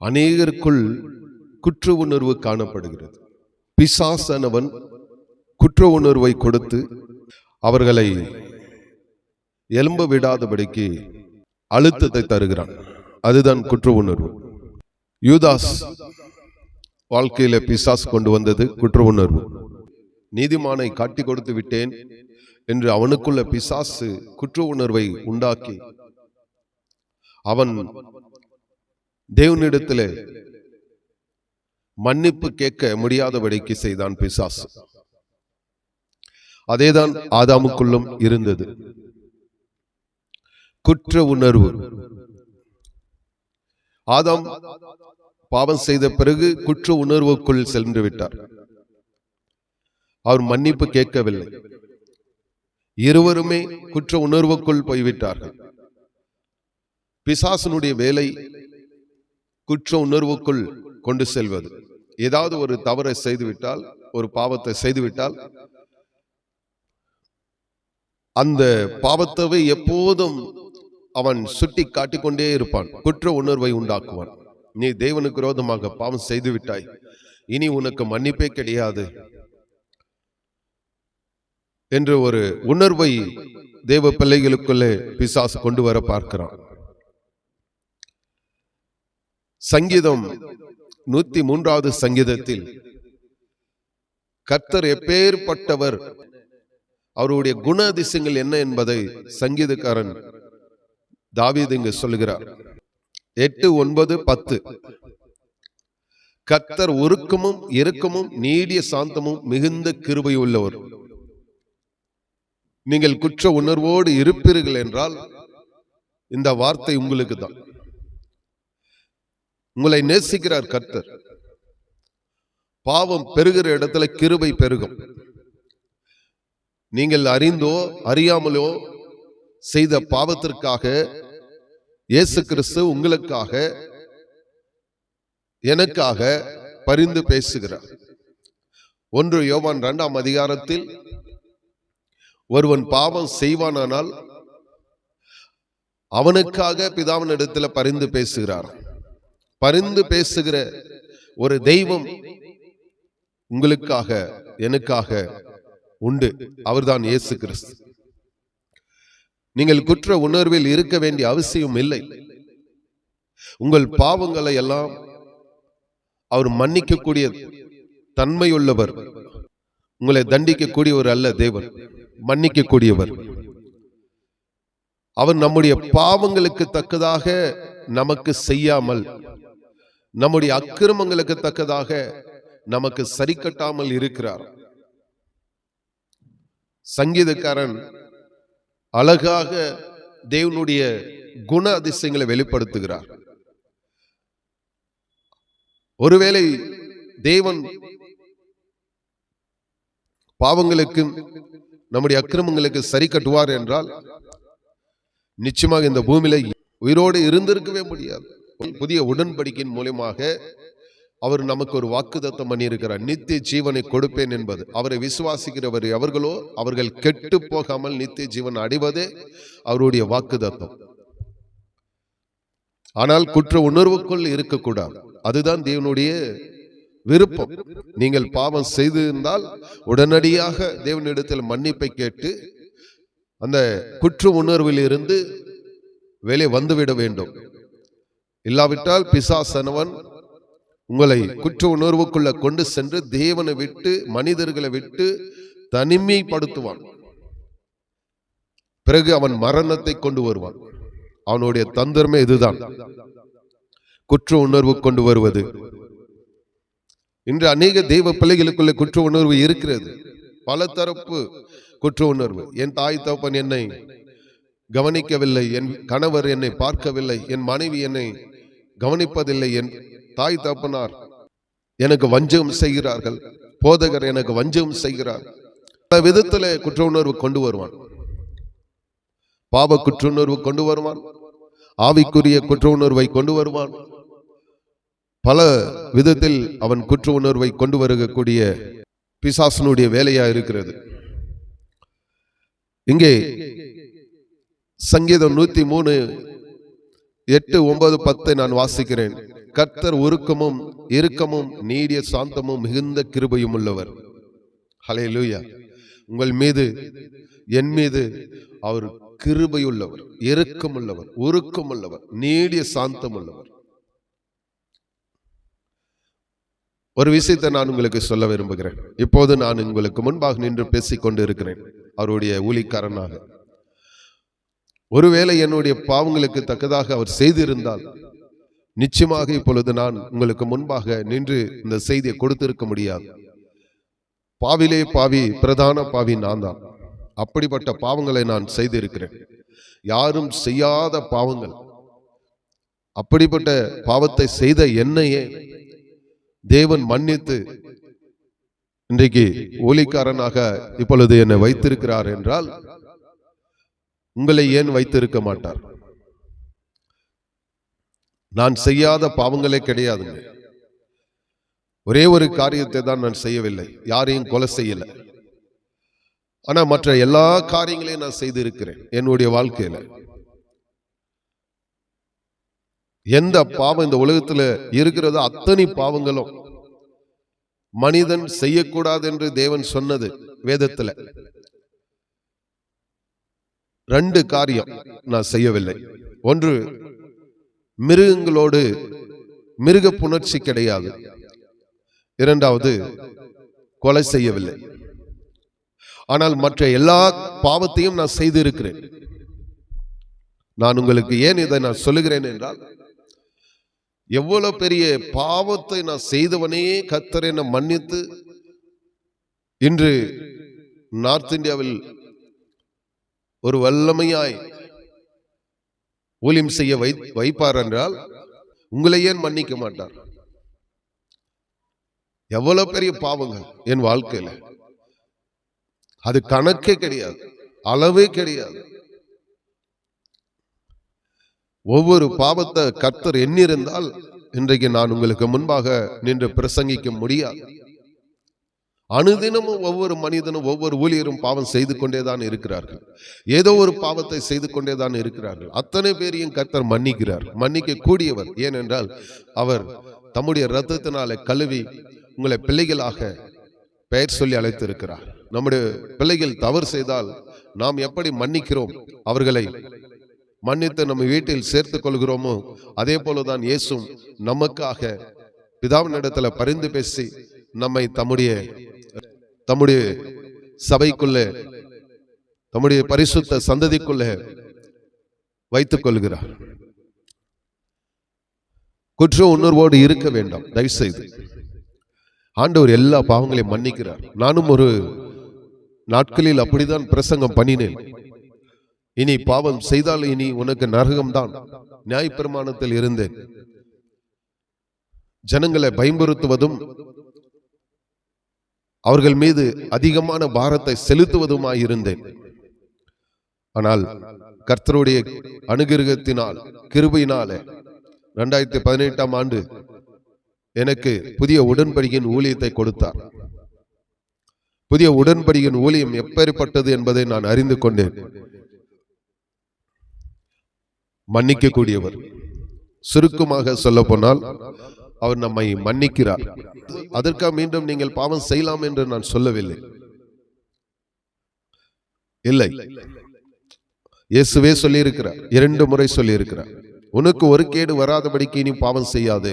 அநேகருக்குள் குற்ற உணர்வு காணப்படுகிறது. பிசாசனவன் குற்ற உணர்வை கொடுத்து அவர்களை எலும்ப விடாதபடிக்கு அழுத்தத்தை தருகிறான். அதுதான் குற்ற உணர்வு. யூதாஸ் வாழ்க்கையில பிசாஸ் கொண்டு வந்தது குற்ற உணர்வு. நீதிமானை காட்டி கொடுத்து விட்டேன் என்று அவனுக்குள்ள பிசாசு குற்ற உணர்வை உண்டாக்கி அவன் தேவனிடத்தில் மன்னிப்பு கேட்க முடியாதபடிக்கு செய்தான் பிசாசு. அதேதான் ஆதாமுக்குள்ளும் இருந்தது. குற்ற உணர்வு. ஆதாம் பாவம் செய்த பிறகு குற்ற உணர்வுக்குள் சென்று விட்டார். அவர் மன்னிப்பு கேட்கவில்லை. இருவருமே குற்ற உணர்வுக்குள் போய்விட்டார்கள். பிசாசனுடைய வேலை குற்ற உணர்வுக்குள் கொண்டு செல்வது. ஏதாவது ஒரு தவறை செய்துவிட்டால் ஒரு பாவத்தை செய்துவிட்டால் அந்த பாவத்தவை எப்போதும் அவன் சுட்டி காட்டிக்கொண்டே இருப்பான். குற்ற உணர்வை உண்டாக்குவான். நீ தேவனுக்கு விரோதமாக பாவம் செய்து விட்டாய் இனி உனக்கு மன்னிப்பே கிடையாது என்ற ஒரு உணர்வை தேவ பிள்ளைகளுக்குள்ளே பிசாசு கொண்டு வர பார்க்கிறான். சங்கீதம் நூத்தி மூன்றாவது சங்கீதத்தில் கர்த்தர் எப்பேற்பட்டவர் அவருடைய குண அதிசயங்கள் என்ன என்பதை சங்கீதக்காரன் தாவீது இங்கு சொல்லுகிறார். எட்டு ஒன்பது பத்து. கர்த்தர் உருக்கமும் இறுக்கமும் நீடிய சாந்தமும் மிகுந்த கிருபை உள்ளவர் நீங்கள் குற்ற உணர்வோடு இருப்பீர்கள் என்றால் இந்த வார்த்தை உங்களுக்கு தான் உங்களை நேசிக்கிறார் கர்த்தர். பாவம் பெருகிற இடத்துல கிருபை பெருகும். நீங்கள் அறிந்தோ அறியாமலோ செய்த பாவத்திற்காக இயேசு கிறிஸ்து உங்களுக்காக எனக்காக பரிந்து பேசுகிறார். ஒன்று யோவான் இரண்டாம் அதிகாரத்தில் ஒருவன் பாவம் செய்வானானால் அவனுக்காக பிதாவின் இடத்துல பரிந்து பேசுகிறார். பரிந்து பேசுகிற ஒரு தெய்வம் உங்களுக்காக எனக்காக உண்டு. அவர்தான் இயேசு கிறிஸ்து. நீங்கள் குற்ற உணர்வில் இருக்க வேண்டிய அவசியம் இல்லை. உங்கள் பாவங்களை எல்லாம் அவர் மன்னிக்கக்கூடிய தன்மையுள்ளவர். உங்களை தண்டிக்கக்கூடியவர் அல்ல தேவன். மன்னிக்கக்கூடியவர். அவர் நம்முடைய பாவங்களுக்கு தக்கதாக நமக்கு செய்யாமல் நம்முடைய அக்கிரமங்களுக்கு தக்கதாக நமக்கு சரி கட்டாமல் இருக்கிறார். சங்கீதக்காரன் அழகாக தேவனுடைய குண அதிசயங்களை வெளிப்படுத்துகிறார். ஒருவேளை தேவன் பாவங்களுக்கும் நம்முடைய அக்கிரமங்களுக்கு சரி கட்டுவார் என்றால் நிச்சயமாக இந்த பூமியில உயிரோடு இருந்திருக்கவே முடியாது. புதிய உடன்படிக்கையின் மூலியமாக அவர் நமக்கு ஒரு வாக்குதத்தம் பண்ணியிருக்கிறார். நித்திய ஜீவனை கொடுப்பேன் என்பது. அவரை விசுவாசிக்கிறவர் எவர்களோ அவர்கள் கெட்டு போகாமல் நித்திய ஜீவன் அடைவதே அவருடைய வாக்குதத்தம் ஆனால் குற்ற உணர்வுக்குள் இருக்கக்கூடாது. அதுதான் தேவனுடைய விருப்பம். நீங்கள் பாவம் செய்திருந்தால் உடனடியாக தேவனிடத்தில் மன்னிப்பை கேட்டு அந்த குற்ற உணர்வில் இருந்து வெளியே வந்துவிட வேண்டும். இல்லாவிட்டால் பிசாசனவன் உங்களை குற்ற உணர்வுக்குள்ள கொண்டு சென்று தேவனை விட்டு மனிதர்களை விட்டு தனிமைப்படுத்துவான். பிறகு அவன் மரணத்தை கொண்டு வருவான். அவனுடைய தந்திரமே இதுதான். குற்ற உணர்வு கொண்டு வருவது. இன்று அநேக தெய்வ பிள்ளைகளுக்குள்ள குற்ற உணர்வு இருக்கிறது. பல தரப்பு குற்ற உணர்வு. என் தாய் தகப்பன் என்னை கவனிக்கவில்லை என் கணவர் என்னை பார்க்கவில்லை என் மனைவி என்னை கவனிப்பதில்லை என் தாய் தப்பனார் எனக்கு வஞ்சகம் செய்கிறார்கள். போதகர் எனக்கு வஞ்சகம் செய்கிறார். பல விதத்துல குற்ற உணர்வு கொண்டு வருவான். பாவ குற்ற உணர்வு கொண்டு வருவான். ஆவிக்குரிய குற்ற உணர்வை கொண்டு வருவான். பல விதத்தில் அவன் குற்ற உணர்வை கொண்டு வருகக்கூடிய பிசாசனுடைய வேலையா இருக்கிறது. இங்கே சங்கீதம் நூத்தி மூணு எட்டு ஒன்பது பத்தை நான் வாசிக்கிறேன். கர்த்தர் உருக்கமும் இறுக்கமும் நீடிய சாந்தமும் மிகுந்த கிருபையும் உள்ளவர். ஹalleluya. உங்கள் மீது என் மீது அவர் கிருபை உள்ளவர் இறுக்கம் உள்ளவர் உருக்கம் உள்ளவர் நீடிய சாந்தம் உள்ளவர் ஒரு விஷயத்தை நான் உங்களுக்கு சொல்ல விரும்புகிறேன். இப்போது நான் உங்களுக்கு முன்பாக நின்று பேசிக் கொண்டு இருக்கிறேன். அவருடைய ஊழிக்காரனாக. ஒருவேளை என்னுடைய பாவங்களுக்கு தக்கதாக அவர் செய்திருந்தால் நிச்சயமாக இப்பொழுது நான் உங்களுக்கு முன்பாக நின்று இந்த செய்தியை கொடுத்திருக்க முடியாது. பாவிலே பாவி பிரதான பாவி நான் தான். அப்படிப்பட்ட பாவங்களை நான் செய்திருக்கிறேன். யாரும் செய்யாத பாவங்கள். அப்படிப்பட்ட பாவத்தை செய்த என்னையே தேவன் மன்னித்து இன்றைக்கு ஓலிக்காரனாக இப்பொழுது என்னை வைத்திருக்கிறார் என்றால் உங்களை ஏன் வைத்திருக்க மாட்டார்? நான் செய்யாத பாவங்களே கிடையாதுங்க. ஒரே ஒரு காரியத்தை தான் நான் செய்யவில்லை. யாரையும் கொலை செய்யல. ஆனா மற்ற எல்லா காரியங்களையும் நான் செய்திருக்கிறேன் என்னுடைய வாழ்க்கையில. எந்த பாவம் இந்த உலகத்துல இருக்கிறதோ அத்தனை பாவங்களும் மனிதன் செய்யக்கூடாது என்று தேவன் சொன்னது வேதத்துல. ரெண்டு காரியம் நான் செய்யவில்லை. ஒன்று மிருகங்களோடு மிருக புணர்ச்சி கிடையாது. இரண்டாவது கொலை செய்யவில்லை. ஆனால் மற்ற எல்லா பாவத்தையும் நான் செய்திருக்கிறேன். நான் உங்களுக்கு ஏன் இதை நான் சொல்லுகிறேன் என்றால் எவ்வளவு பெரிய பாவத்தை நான் செய்தவனே கத்தரை மன்னித்து இன்று நார்த் இந்தியாவில் ஒரு வல்லமையாய் ஊழியம் செய்ய வை வைப்பார் என்றால் உங்களை ஏன் மன்னிக்க மாட்டார்? எவ்வளவு பெரிய பாவங்கள் என் வாழ்க்கையில. அது கணக்கே கிடையாது அளவே கிடையாது. ஒவ்வொரு பாவத்தை கர்த்தர் எண்ணிருந்தால் இன்றைக்கு நான் உங்களுக்கு முன்பாக நின்று பிரசங்கிக்க முடியாது. அனுதினமும் ஒவ்வொரு மனிதனும் ஒவ்வொரு ஊழியரும் பாவம் செய்து கொண்டேதான் இருக்கிறார்கள். ஏதோ ஒரு பாவத்தை செய்து கொண்டேதான் இருக்கிறார்கள். அத்தனை பேரையும் கர்த்தர் மன்னிக்கிறார். மன்னிக்க கூடியவர் ஏனென்றால் அவர் தம்முடைய ரத்தத்தினாலே கழுவி உங்களை பிள்ளைகளாக பெயர் சொல்லி அழைத்திருக்கிறார். நம்முடைய பிள்ளைகள் தவறு செய்தால் நாம் எப்படி மன்னிக்கிறோம்? அவர்களை மன்னித்து நம்ம வீட்டில் சேர்த்து கொள்கிறோமோ? அதே போலதான் இயேசும் நமக்காக பிதாவின் இடத்துல பரிந்து பேசி நம்மை தம்முடைய தம்முடைய சபைக்குள்ளே தம்முடைய பரிசுத்த சந்ததிக்குள்ளே வைத்துக் கொள்கிறார். குற்ற உணர்வோடு இருக்க வேண்டாம் தயவு செய்து ஆண்டவர் எல்லா பாவங்களையும் மன்னிக்கிறார். நானும் ஒரு நாட்களில் அப்படிதான் பிரசங்கம் பண்ணினேன். இனி பாவம் செய்தால் இனி உனக்கு நரகம்தான். நியாயப்பிரமாணத்தில் இருந்தேன். ஜனங்களை பயன்படுத்துவதும் அவர்கள் மீது அதிகமான பாரத்தை செலுத்துவதுமாயிருந்தேன். ஆனால் கர்த்தருடைய அனுகிரகத்தினால் கிருபையினாலே ரெண்டாயிரத்தி பதினெட்டாம் ஆண்டு எனக்கு புதிய உடன்படியின் ஊழியத்தை கொடுத்தார். புதிய உடன்படியின் ஊழியம் எப்பேற்பட்டது என்பதை நான் அறிந்து கொண்டேன். மன்னிக்கக்கூடியவர். சுருக்கமாக சொல்ல போனால் அவர் நம்மை மன்னிக்கிறார். அதற்காக மீண்டும் நீங்கள் பாவம் செய்யலாம் என்று நான் சொல்லவில்லை. இல்லை. இயேசுவே சொல்லியிருக்கிறார். இரண்டு முறை சொல்லியிருக்கிறார். உனக்கு ஒரு கேடு வராதபடிக்கு நீ பாவம் செய்யாது.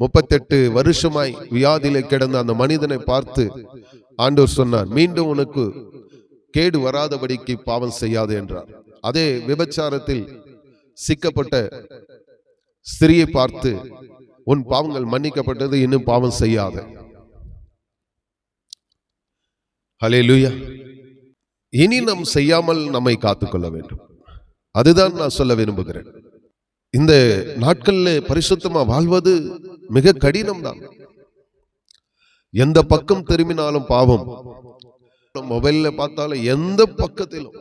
முப்பத்தெட்டு வருஷமாய் வியாதியில கிடந்த அந்த மனிதனை பார்த்து ஆண்டவர் சொன்னார் மீண்டும் உனக்கு கேடு வராதபடிக்கு பாவம் செய்யாது என்றார். அதே விபச்சாரத்தில் சிக்கப்பட்ட ஸ்திரியை பார்த்து உன் பாவங்கள் மன்னிக்கப்பட்டது இன்னும் பாவம் செய்யாத. ஹalleluya. இனி நாம் செய்யாமல் நம்மை காத்துக்கொள்ள வேண்டும். அதுதான் நான் சொல்ல விரும்புகிறேன். இந்த நாட்கள்ல பரிசுத்தமா வாழ்வது மிக கடினம் தான் எந்த பக்கம் திரும்பினாலும் பாவம். மொபைல்ல பார்த்தாலும் எந்த பக்கத்திலும்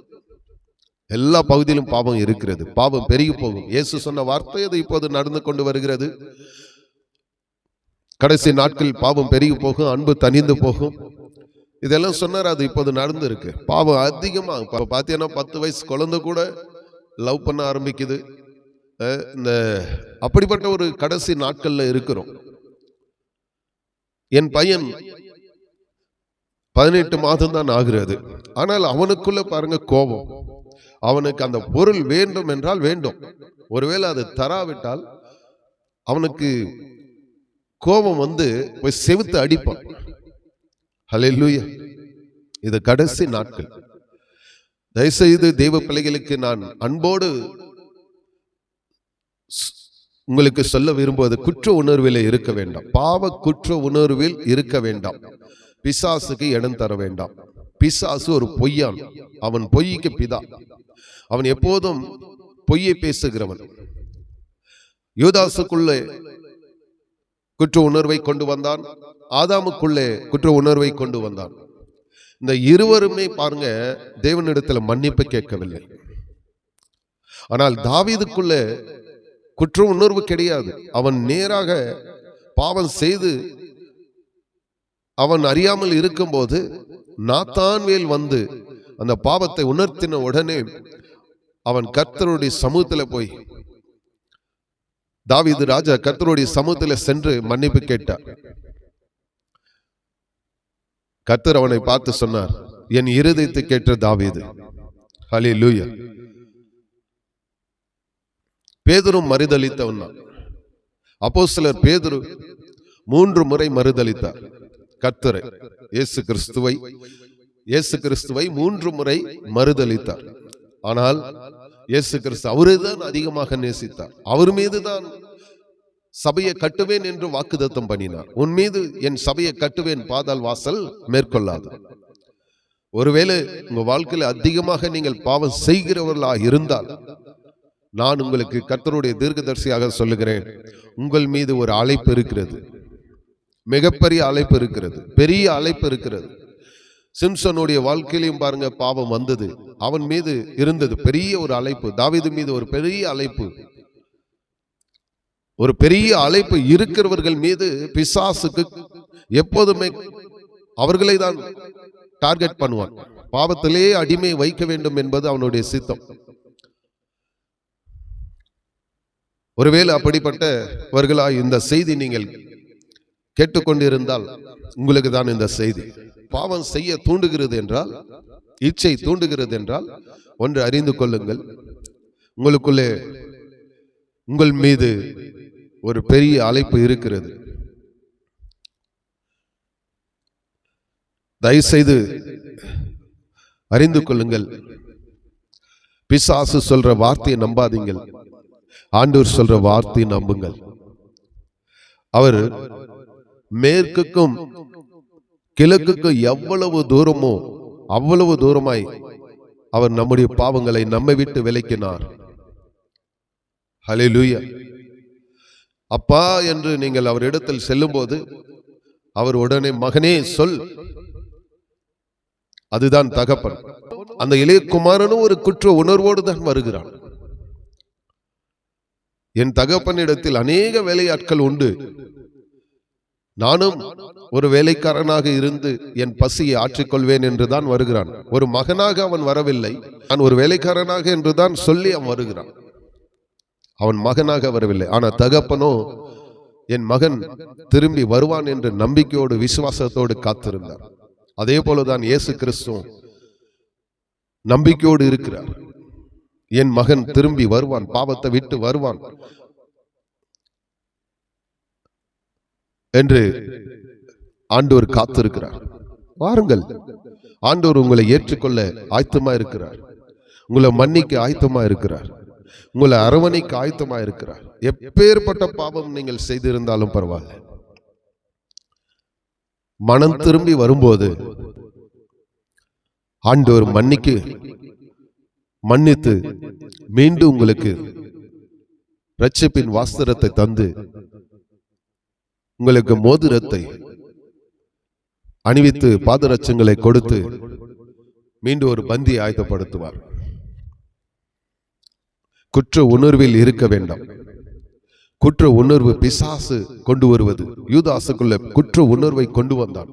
எல்லா பகுதியிலும் பாவம் இருக்கிறது. பாவம் பெருகி போகும். இயேசு சொன்ன வார்த்தை அது இப்போது நடந்து கொண்டு வருகிறது. கடைசி நாட்கள் பாவம் பெருகி போகும் அன்பு தனிந்து போகும். இதெல்லாம் சொன்னார் அது இப்போது நடந்து இருக்கு பாவம் அதிகமா இப்போ பார்த்தீங்கன்னா பத்து வயசு குழந்தை கூட லவ் பண்ண ஆரம்பிக்குது. இந்த அப்படிப்பட்ட ஒரு கடைசி நாட்கள்ல இருக்கிறோம். என் பையன் பதினெட்டு மாதம் தான் ஆகிறது. ஆனால் அவனுக்குள்ள பாருங்க கோபம். அவனுக்கு அந்த பொருள் வேண்டும் என்றால் வேண்டும். ஒருவேளை அது தராவிட்டால் அவனுக்கு கோபம் வந்து போய் செவுத்து அடிப்பான். ஹalleluya. இது கடைசி நாட்கள். தயவுசெய்து தெய்வ பிள்ளைகளுக்கு நான் அன்போடு உங்களுக்கு சொல்ல விரும்புவது குற்ற உணர்வில் இருக்க வேண்டாம். பாவ குற்ற உணர்வில் இருக்க வேண்டாம். பிசாசுக்கு இடம் தர வேண்டாம். பிசாசு ஒரு பொய்யான். அவன் பொய்க்கு பிதா. அவன் எப்போதும் பொய்யை பேசுகிறவன். யூதாசுக்குள்ளே குற்ற உணர்வை கொண்டு வந்தான். ஆதாமுக்குள்ளே குற்ற உணர்வை கொண்டு வந்தான். இந்த இருவருமே பாருங்க தேவனிடத்தில் மன்னிப்பு கேட்கவில்லை. ஆனால் தாவீதுக்குள்ளே குற்ற உணர்வு கிடையாது. அவன் நேராக பாவம் செய்து அவன் அறியாமல் இருக்கும்போது நாத்தான்வேல் வந்து அந்த பாவத்தை உணர்த்தின உடனே அவன் கர்த்தருடைய சமூகத்தில் போய் தாவீது ராஜா கர்த்தருடைய சமூகத்துல சென்று மன்னிப்பு கேட்டார். கர்த்தர் அவனை பார்த்து சொன்னார் என் இருதயத்தை கேட்ட தாவீது. ஹலே லூயா பேதுரும் மறுதளித்தவன் அப்போ சிலர் பேதுரு மூன்று முறை மறுதளித்தார் கர்த்தரை இயேசு கிறிஸ்துவை இயேசு கிறிஸ்துவை மூன்று முறை மறுதளித்தார் ஆனால் இயேசு கிறிஸ்து அவரே தான் அதிகமாக நேசித்தார். அவர் மீது தான் சபையை கட்டுவேன் என்று வாக்குதத்தம் பண்ணினார். உன் மீது என் சபையை கட்டுவேன் பாதால் வாசல் மேற்கொள்ளாது. ஒருவேளை உங்க வாழ்க்கையில அதிகமாக நீங்கள் பாவம் செய்கிறவர்களாக இருந்தால் நான் உங்களுக்கு கர்த்தருடைய தீர்க்கதரிசியாக சொல்லுகிறேன் உங்கள் மீது ஒரு அழைப்பு இருக்கிறது. மிகப்பெரிய அழைப்பு இருக்கிறது. பெரிய அழைப்பு இருக்கிறது. சிம்சனுடைய வாழ்க்கையிலையும் பாருங்க பாவம் வந்தது. அவன் மீது இருந்தது பெரிய ஒரு அழைப்பு. தாவீது மீது ஒரு பெரிய அழைப்பு. ஒரு பெரிய அழைப்பு இருக்கிறவர்கள் மீது பிசாசுக்கு எப்போதுமே அவர்களை தான் டார்கெட் பண்ணுவான். பாவத்திலே அடிமை வைக்க வேண்டும் என்பது அவனுடைய சித்தம். ஒருவேளை அப்படிப்பட்டவர்களாய் இந்த செய்தி நீங்கள் கேட்டுக்கொண்டிருந்தால் உங்களுக்கு தான் இந்த செய்தி. பாவம் செய்ய தூண்டுகிறது என்றால் இச்சை தூண்டுகிறது என்றால் ஒன்று அறிந்து கொள்ளுங்கள். உங்களுக்குள்ளே உங்கள் மீது ஒரு பெரிய அழைப்பு இருக்கிறது. தயவுசெய்து அறிந்து கொள்ளுங்கள். பிசாசு சொல்ற வார்த்தையை நம்பாதீங்கள். ஆண்டூர் சொல்ற வார்த்தையை நம்புங்கள். அவர் மேற்குக்கும் கிழக்குக்கு எவ்வளவு தூரமோ அவ்வளவு தூரமாய் அவர் நம்முடைய பாவங்களை நம்மை விட்டு விலக்கினார். ஹலிலூய அப்பா என்று நீங்கள் அவர் இடத்தில் செல்லும்போது அவர் உடனே மகனே சொல். அதுதான் தகப்பன். அந்த இளையகுமாரனும் ஒரு குற்ற உணர்வோடு தான் வருகிறான். என் தகப்பனிடத்தில் அநேக வேலையாட்கள் உண்டு. நானும் ஒரு வேலைக்காரனாக இருந்து என் பசியை ஆற்றிக்கொள்வேன் என்றுதான் வருகிறான். ஒரு மகனாக அவன் வரவில்லை. நான் ஒரு வேலைக்காரனாக என்றுதான் சொல்லி அவன் வருகிறான். அவன் மகனாக வரவில்லை. ஆனா தகப்பனோ என் மகன் திரும்பி வருவான் என்று நம்பிக்கையோடு விசுவாசத்தோடு காத்திருந்தார். அதே போலதான் இயேசு கிறிஸ்துவும் நம்பிக்கையோடு இருக்கிறார். என் மகன் திரும்பி வருவான் பாவத்தை விட்டு வருவான். என்று ஆண்டவர் காத்திருக்கிறார். வாருங்கள். ஆண்டவர் உங்களை ஏற்றுக்கொள்ள ஆயத்தமா இருக்கிறார். உங்களை மன்னிக்க ஆயத்தமா இருக்கிறார். உங்களை அரவணைக்கு ஆயத்தமா இருக்கிறார். எப்பேற்பட்ட பாவம் நீங்கள் செய்திருந்தாலும் பரவாயில்ல. மனம் திரும்பி வரும்போது ஆண்டவர் மன்னிக்கு மன்னித்து மீண்டும் உங்களுக்கு ரட்சிப்பின் வாஸ்திரத்தை தந்து உங்களுக்கு மோதிரத்தை அணிவித்து பாதரட்சங்களை கொடுத்து மீண்டும் ஒரு பந்தி ஆயத்தப்படுத்துவார். குற்ற உணர்வில் இருக்க வேண்டாம். குற்ற உணர்வு பிசாசு கொண்டு வருவது. யூதாசுக்குள்ள குற்ற உணர்வை கொண்டு வந்தான்.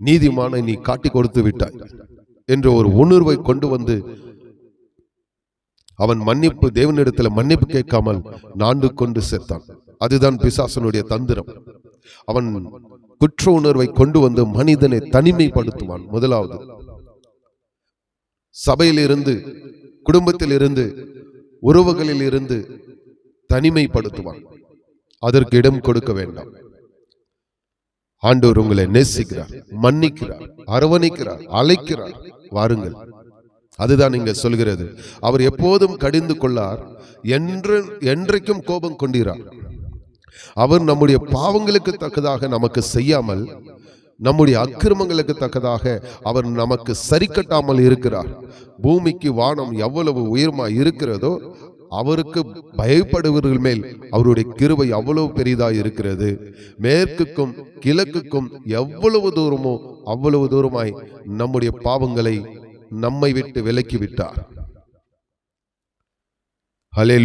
நீதிமானை நீ காட்டி கொடுத்து விட்டாய் என்ற ஒரு உணர்வை கொண்டு வந்து அவன் மன்னிப்பு தேவனிடத்தில் மன்னிப்பு கேட்காமல் நாண்டு கொண்டு சேர்த்தான் அதுதான் பிசாசனுடைய தந்திரம். அவன் குற்ற உணர்வை கொண்டு வந்து மனிதனை தனிமைப்படுத்துவான். முதலாவது சபையில் இருந்து குடும்பத்தில் இருந்து உறவுகளில் இருந்து தனிமைப்படுத்துவான். அதற்கு இடம் கொடுக்க வேண்டாம். ஆண்டவர் உங்களை நேசிக்கிறார் மன்னிக்கிறார் அரவணைக்கிறார் அழைக்கிறார். வாருங்கள். அதுதான் இங்க சொல்கிறது. அவர் எப்போதும் கடிந்து கொள்ளார் என்று என்றைக்கும் கோபம் கொண்டிறார் அவர் நம்முடைய பாவங்களுக்கு தக்கதாக நமக்கு செய்யாமல் நம்முடைய அக்கிரமங்களுக்கு தக்கதாக அவர் நமக்கு சரி கட்டாமல் இருக்கிறார். பூமிக்கு வானம் எவ்வளவு உயர்மா இருக்கிறதோ அவருக்கு பயப்படுவர்கள் மேல் அவருடைய கிருவை அவ்வளவு பெரிதா இருக்கிறது. மேற்குக்கும் கிழக்குக்கும் எவ்வளவு தூரமோ அவ்வளவு தூரமாய் நம்முடைய பாவங்களை நம்மை விட்டு விலக்கி விட்டார். ஹலே